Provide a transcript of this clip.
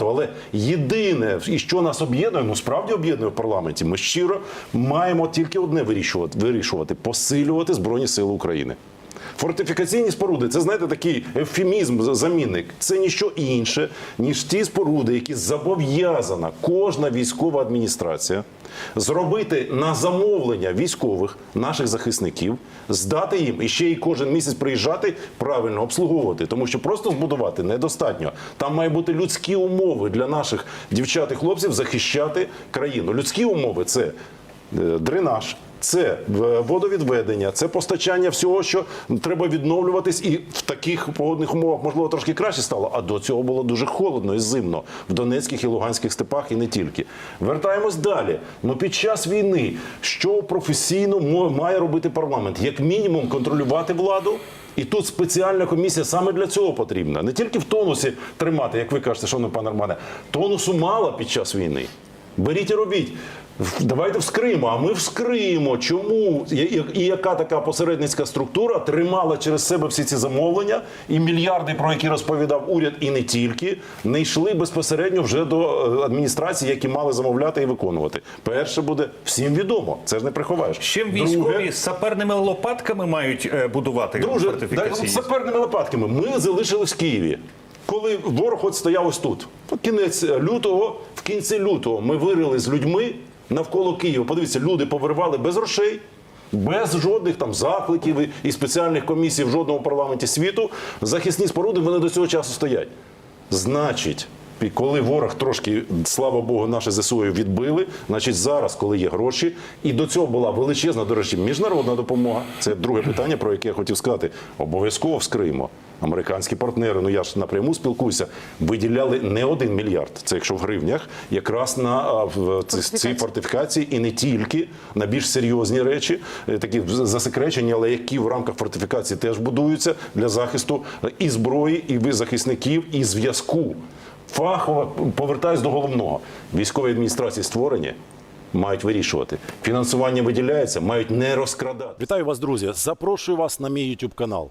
Але єдине, і що нас об'єднує, ну справді об'єднує в парламенті. Ми щиро маємо тільки одне вирішувати: вирішувати посилювати Збройні Сили України. Фортифікаційні споруди це знаєте такий ефемізм, замінник. Це ніщо інше, ніж ті споруди, які зобов'язана кожна військова адміністрація зробити на замовлення військових наших захисників, здати їм і ще й кожен місяць приїжджати правильно обслуговувати, тому що просто збудувати недостатньо. Там має бути людські умови для наших дівчат і хлопців захищати країну. Людські умови це е, дренаж. Це е, водовідведення, це постачання всього, що треба відновлюватись, і в таких погодних умовах можливо трошки краще стало. А до цього було дуже холодно і зимно в Донецьких і Луганських степах, і не тільки. Вертаємось далі. Ну під час війни що професійно має робити парламент? Як мінімум контролювати владу. І тут спеціальна комісія саме для цього потрібна. Не тільки в тонусі тримати, як ви кажете, шановний пане Романе, тонусу мало під час війни. Беріть і робіть. Давайте вскриємо, а ми вскриємо. Чому І- яка така посередницька структура тримала через себе всі ці замовлення, і мільярди, про які розповідав уряд, і не тільки, не йшли безпосередньо вже до е, адміністрації, які мали замовляти і виконувати. Перше буде всім відомо. Це ж не приховаєш. Чим Друге- військові з саперними лопатками мають е, будувати Друже, з саперними лопатками. Ми залишились в Києві. Коли ворог от стояв ось тут, кінець лютого, кінці лютого ми вирили з людьми навколо Києва. Подивіться, люди повиривали без грошей, без жодних там закликів і спеціальних комісій в жодному парламенті світу. Захисні споруди вони до цього часу стоять. Значить, коли ворог трошки, слава Богу, наші ЗСУ відбили, значить зараз, коли є гроші, і до цього була величезна, до речі, міжнародна допомога. Це друге питання, про яке я хотів сказати. Обов'язково вскриємо. Американські партнери, ну я ж напряму спілкуюся, виділяли не один мільярд. Це якщо в гривнях, якраз на в ці, ці фортифікації і не тільки на більш серйозні речі, е, такі засекречені, але які в рамках фортифікації теж будуються для захисту е, і зброї, і ви- захисників, і зв'язку. Фахово повертаюсь до головного. Військові адміністрації створені. Мають вирішувати. Фінансування виділяється, мають не розкрадати. Вітаю вас, друзі! Запрошую вас на мій YouTube канал.